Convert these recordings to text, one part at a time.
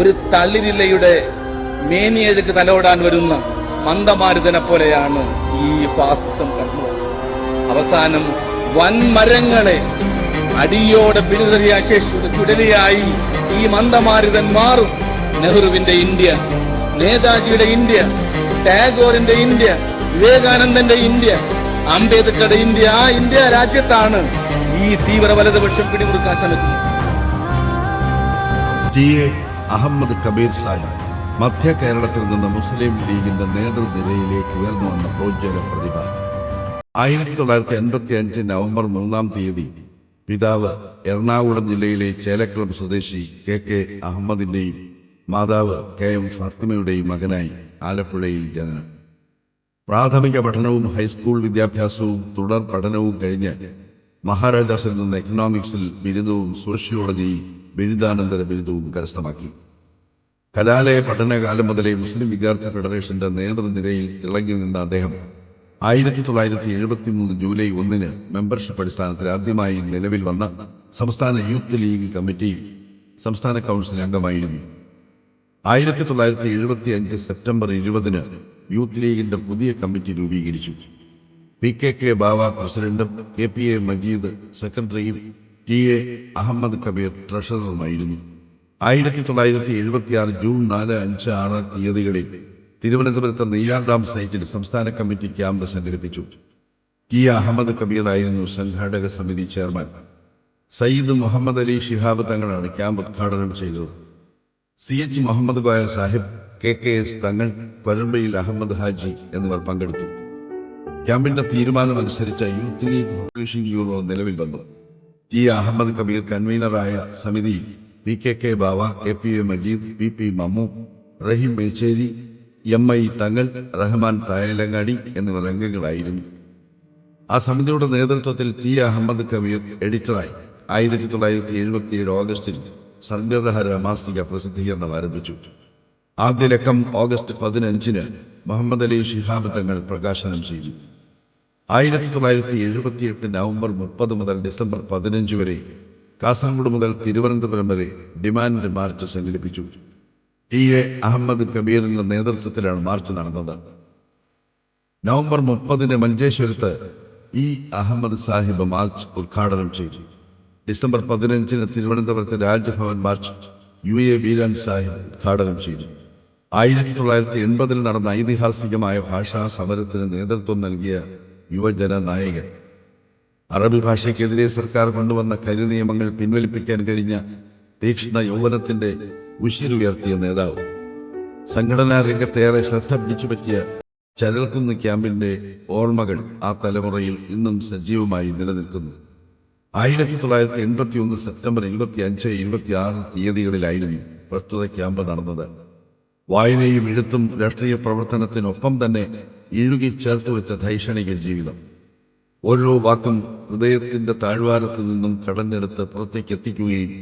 ഒരു തളിരിലയുടെ മേനിയഴുക്ക് തലോടാൻ വരുന്ന മന്ദമാരുതനെ പോലെയാണ് ഈ ഫാസിസം കണ്ടു അവസാനം വൻമരങ്ങളെ അടിയോടെ പിഴുതറിയ ശേഷിയുടെ ചുടലിയായി ഈ മന്ദമാരുതൻ മാറും. നെഹ്റുവിന്റെ ഇന്ത്യ നേതാജിയുടെ ഇന്ത്യ ടാഗോറിന്റെ ഇന്ത്യ വിവേകാനന്ദന്റെ ഇന്ത്യ അംബേദ്കറുടെ ഇന്ത്യ ആ ഇന്ത്യ രാജ്യത്താണ് ഈ തീവ്ര വലതുപക്ഷം പിടിമുറുക്കാൻ ശ്രമിക്കുന്നത്. അഹമ്മദ് കബീർ സാഹിബ് മധ്യ കേരളത്തിൽ നിന്ന് മുസ്ലിം ലീഗിന്റെ നേതൃനിരയിലേക്ക് ഉയർന്നു വന്ന പ്രോജ്വല പ്രതിഭ. ആയിരത്തി തൊള്ളായിരത്തി എൺപത്തി അഞ്ച് നവംബർ മൂന്നാം തീയതി പിതാവ് എറണാകുളം ജില്ലയിലെ ചേലക്കുളം സ്വദേശി കെ കെ അഹമ്മദിന്റെയും മാതാവ് കെ എം ഫാത്തിമയുടെയും മകനായി ആലപ്പുഴയിൽ ജനനം. പ്രാഥമിക പഠനവും ഹൈസ്കൂൾ വിദ്യാഭ്യാസവും തുടർ പഠനവും കഴിഞ്ഞ് മഹാരാജാസിൽ നിന്ന് എക്കണോമിക്സിൽ ബിരുദവും സോഷ്യോളജിയിൽ ബിരുദാനന്തര ബിരുദവും കരസ്ഥമാക്കി. കലാലയ പഠനകാലം മുതലേ മുസ്ലിം വിദ്യാർത്ഥി ഫെഡറേഷന്റെ നേതൃനിരയിൽ തിളങ്ങി നിന്ന അദ്ദേഹം ആയിരത്തി തൊള്ളായിരത്തി എഴുപത്തി മൂന്ന് ജൂലൈ ഒന്നിന് മെമ്പർഷിപ്പ് അടിസ്ഥാനത്തിൽ ആദ്യമായി നിലവിൽ വന്ന സംസ്ഥാന യൂത്ത് ലീഗ് കമ്മിറ്റി സംസ്ഥാന കൗൺസിൽ അംഗമായിരുന്നു. ആയിരത്തി തൊള്ളായിരത്തി എഴുപത്തി അഞ്ച് സെപ്റ്റംബർ ഇരുപതിന് യൂത്ത് ലീഗിന്റെ പുതിയ കമ്മിറ്റി രൂപീകരിച്ചു. പി കെ കെ ബാവ പ്രസിഡന്റും കെ പി എ മജീദ് സെക്രട്ടറിയും ടി. എ. അഹമ്മദ് കബീർ ട്രഷററുമായിരുന്നു. ആയിരത്തി തൊള്ളായിരത്തി എഴുപത്തിയാറ് ജൂൺ നാല് അഞ്ച് ആറ് തീയതികളിൽ തിരുവനന്തപുരത്ത് നെയ്യാർ ഡാം സൈറ്റിൽ സംസ്ഥാന കമ്മിറ്റി ക്യാമ്പ് സംഘടിപ്പിച്ചു. ടി. അഹമ്മദ് കബീർ ആയിരുന്നു സംഘാടക സമിതി ചെയർമാൻ. സയ്യിദ് മുഹമ്മദ് അലി ഷിഹാബ് തങ്ങളാണ് ക്യാമ്പ് ഉദ്ഘാടനം ചെയ്തത്. C. H. Muhammad Koya Sahib K. K. S. Thangal കൊലമ്പയിൽ Ahmed Haji എന്നിവർ പങ്കെടുത്തു. ക്യാമ്പിന്റെ തീരുമാനമനുസരിച്ച് യൂത്ത് ലീഗ് പബ്ലിഷിംഗ് ബ്യൂറോ നിലവിൽ വന്നു. ടി അഹമ്മദ് കബീർ കൺവീനറായ സമിതി V K K Bava K P A Majeed P P Mammu Raheem Mecheri M I Thangal Rahman Thayalangadi എന്നിവർ അംഗങ്ങളായിരുന്നു. ആ സമിതിയുടെ നേതൃത്വത്തിൽ ടി അഹമ്മദ് കബീർ എഡിറ്ററായി. ആയിരത്തി തൊള്ളായിരത്തി എഴുപത്തിയേഴ് ഓഗസ്റ്റിൽ സർഗതഹര മാസിക പ്രസിദ്ധീകരണം ആരംഭിച്ചു. ആദ്യ ലക്കം ഓഗസ്റ്റ് പതിനഞ്ചിന് മുഹമ്മദ് അലി ശിഹാബ് തങ്ങൾ പ്രകാശനം ചെയ്തു. ആയിരത്തി തൊള്ളായിരത്തി എഴുപത്തി എട്ട് നവംബർ മുപ്പത് മുതൽ ഡിസംബർ പതിനഞ്ച് വരെ കാസർഗോഡ് മുതൽ തിരുവനന്തപുരം വരെ ഡിമാൻഡ് മാർച്ച് സംഘടിപ്പിച്ചു. T A. അഹമ്മദ് കബീറിന്റെ നേതൃത്വത്തിലാണ് മാർച്ച് നടന്നത്. നവംബർ മുപ്പതിന് മഞ്ചേശ്വരത്ത് ഇ. അഹമ്മദ് സാഹിബ് മാർച്ച് ഉദ്ഘാടനം ചെയ്തു. ഡിസംബർ പതിനഞ്ചിന് തിരുവനന്തപുരത്ത് Rajbhavan march U. A. Beeran Sahib ഉദ്ഘാടനം ചെയ്തു. ആയിരത്തി തൊള്ളായിരത്തി എൺപതിൽ നടന്ന ഐതിഹാസികമായ ഭാഷാ സമരത്തിന് നേതൃത്വം നൽകിയ യുവജന നായകൻ അറബി ഭാഷയ്ക്കെതിരെ സർക്കാർ കൊണ്ടുവന്ന കരു നിയമങ്ങൾ പിൻവലിപ്പിക്കാൻ കഴിഞ്ഞ തീക്ഷ്ണ യൗവനത്തിന്റെ ഉശിരുയർത്തിയ നേതാവ്. സംഘടനാ രംഗത്തേറെ ശ്രദ്ധ പിടിച്ചുപറ്റിയ ചരൽക്കുന്ന് ക്യാമ്പിന്റെ ഓർമ്മകൾ ആ തലമുറയിൽ ഇന്നും സജീവമായി നിലനിൽക്കുന്നു. ആയിരത്തി തൊള്ളായിരത്തി എൺപത്തി ഒന്ന് സെപ്റ്റംബർ ഇരുപത്തി അഞ്ച് ഇരുപത്തി ആറ് തീയതികളിലായിരുന്നു പ്രസ്തുത ക്യാമ്പ് നടന്നത്. വായനയും എഴുത്തും രാഷ്ട്രീയ പ്രവർത്തനത്തിനൊപ്പം തന്നെ ഇഴുകി ചേർത്ത് വെച്ച ധൈഷണിക ജീവിതം. ഓരോ വാക്കും ഹൃദയത്തിന്റെ താഴ്വാരത്ത് നിന്നും കടഞ്ഞെടുത്ത് പുറത്തേക്ക് എത്തിക്കുകയും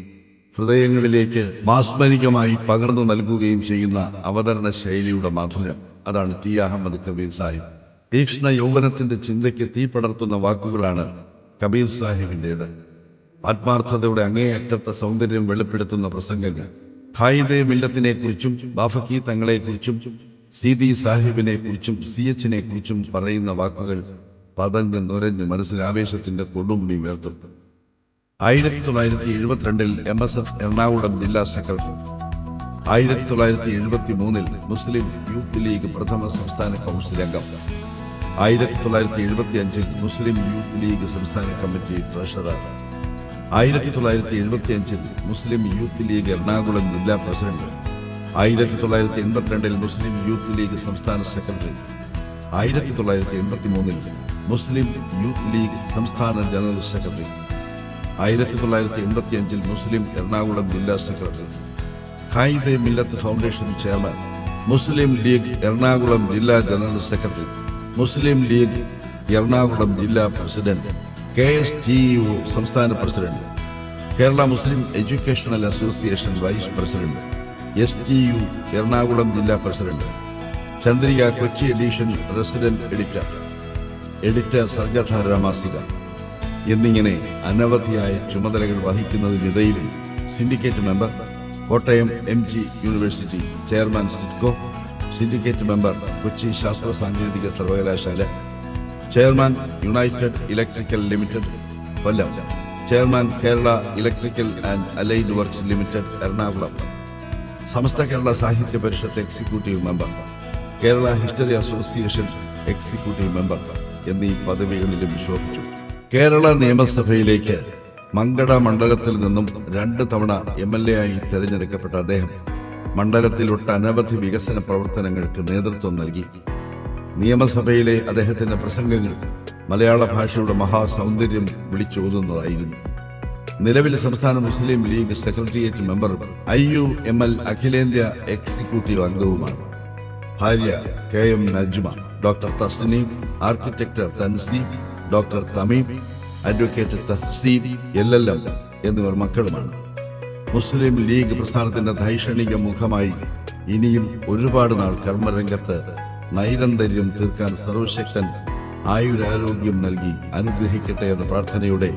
ഹൃദയങ്ങളിലേക്ക് മാസ്മരികമായി പകർന്നു നൽകുകയും ചെയ്യുന്ന അവതരണ ശൈലിയുടെ മാധുര്യം. അതാണ് ടി അഹമ്മദ് കബീർ സാഹിബ്. തീക്ഷ്ണ യൗവനത്തിന്റെ ചിന്തയ്ക്ക് തീ പടർത്തുന്ന വാക്കുകളാണ് കബീർ സാഹിബിന്റെത് ആത്മാർത്ഥതയുടെ അങ്ങേയറ്റത്തെ സൗന്ദര്യം വെളിപ്പെടുത്തുന്ന പ്രസംഗങ്ങൾ. ഖായിദെ മില്ലത്തിനെ കുറിച്ചും ബാഫക്കി തങ്ങളെ കുറിച്ചും സീതി സാഹിബിനെ കുറിച്ചും സി എച്ചിനെ കുറിച്ചും പറയുന്ന വാക്കുകൾ പതഞ്ഞ് നുരഞ്ഞ് മനസ്സിൽ ആവേശത്തിന്റെ കൊടുമുടി ഉയർത്തും. ആയിരത്തി തൊള്ളായിരത്തി എഴുപത്തിരണ്ടിൽ എം എസ് എഫ് എറണാകുളം ജില്ലാ സെക്രട്ടറി. ആയിരത്തി തൊള്ളായിരത്തി എഴുപത്തി മൂന്നിൽ മുസ്ലിം യൂത്ത് ലീഗ് പ്രഥമ സംസ്ഥാന കൗൺസിൽ അംഗം. ആയിരത്തി തൊള്ളായിരത്തി എഴുപത്തി അഞ്ചിൽ മുസ്ലിം യൂത്ത് ലീഗ് സംസ്ഥാന കമ്മിറ്റി ട്രഷറർ. ആയിരത്തി തൊള്ളായിരത്തി എഴുപത്തി അഞ്ചിൽ മുസ്ലിം യൂത്ത് ലീഗ് എറണാകുളം ജില്ലാ പ്രസിഡന്റ് ആയിരത്തി തൊള്ളായിരത്തി എൺപത്തിരണ്ടിൽ മുസ്ലിം യൂത്ത് ലീഗ് സംസ്ഥാന സെക്രട്ടറി ആയിരത്തി തൊള്ളായിരത്തി എൺപത്തി മൂന്നിൽ മുസ്ലിം യൂത്ത് ലീഗ് സംസ്ഥാന ജനറൽ സെക്രട്ടറി ആയിരത്തി തൊള്ളായിരത്തി എൺപത്തി അഞ്ചിൽ മുസ്ലിം എറണാകുളം ജില്ലാ secretary Quaide Millath foundation chairman Muslim league Ernakulam ജില്ലാ general secretary Muslim league Ernakulam ജില്ലാ president. K S T U സംസ്ഥാന president Kerala Muslim educational association vice president S T U Ernakulam ജില്ലാ president Chandrika Kochi edition resident editor editor Sargadhara മാസിക എന്നിങ്ങനെ അനവധിയായ ചുമതലകൾ വഹിക്കുന്നതിനിടയിലും syndicate member Kottayam M G university chairman SIDCO syndicate member Kochi ശാസ്ത്ര സാങ്കേതിക സർവകലാശാല chairman united electrical limited Kollam. Chairman Kerala electrical and allied works limited Ernakulam. Samastha Kerala Sahitya Parishath executive member. Kerala history association executive member എന്നീ പദവികളിലും ശോഭിച്ചു. കേരള നിയമസഭയിലേക്ക് മങ്കട മണ്ഡലത്തിൽ നിന്നും രണ്ട് തവണ എം എൽ എ ആയി തെരഞ്ഞെടുക്കപ്പെട്ട അദ്ദേഹം മണ്ഡലത്തിൽ ഒട്ടനവധി വികസന പ്രവർത്തനങ്ങൾക്ക് നേതൃത്വം നൽകി. നിയമസഭയിലെ അദ്ദേഹത്തിന്റെ പ്രസംഗങ്ങൾ മലയാള ഭാഷയുടെ മഹാസൗന്ദര്യം വിളിച്ചോതുന്നതായിരുന്നു. നിലവിൽ സംസ്ഥാന Muslim league secretariat member I U M L അഖിലേന്ത്യാ എക്സിക്യൂട്ടീവ് അംഗവുമാണ്. ഭാര്യ K M Najma doctor Tasneem architect Thansi doctor Thameem advocate Thahseeb L L M എന്നിവർ മക്കളുമാണ്. മുസ്ലിം ലീഗ് പ്രസ്ഥാനത്തിന്റെ ധൈഷണിക മുഖമായി ഇനിയും ഒരുപാട് നാൾ കർമ്മരംഗത്ത് നൈരന്തര്യം തീർക്കാൻ സർവശക്തൻ ആയുരാരോഗ്യം നൽകി അനുഗ്രഹിക്കട്ടെ എന്ന പ്രാർത്ഥനയോടെ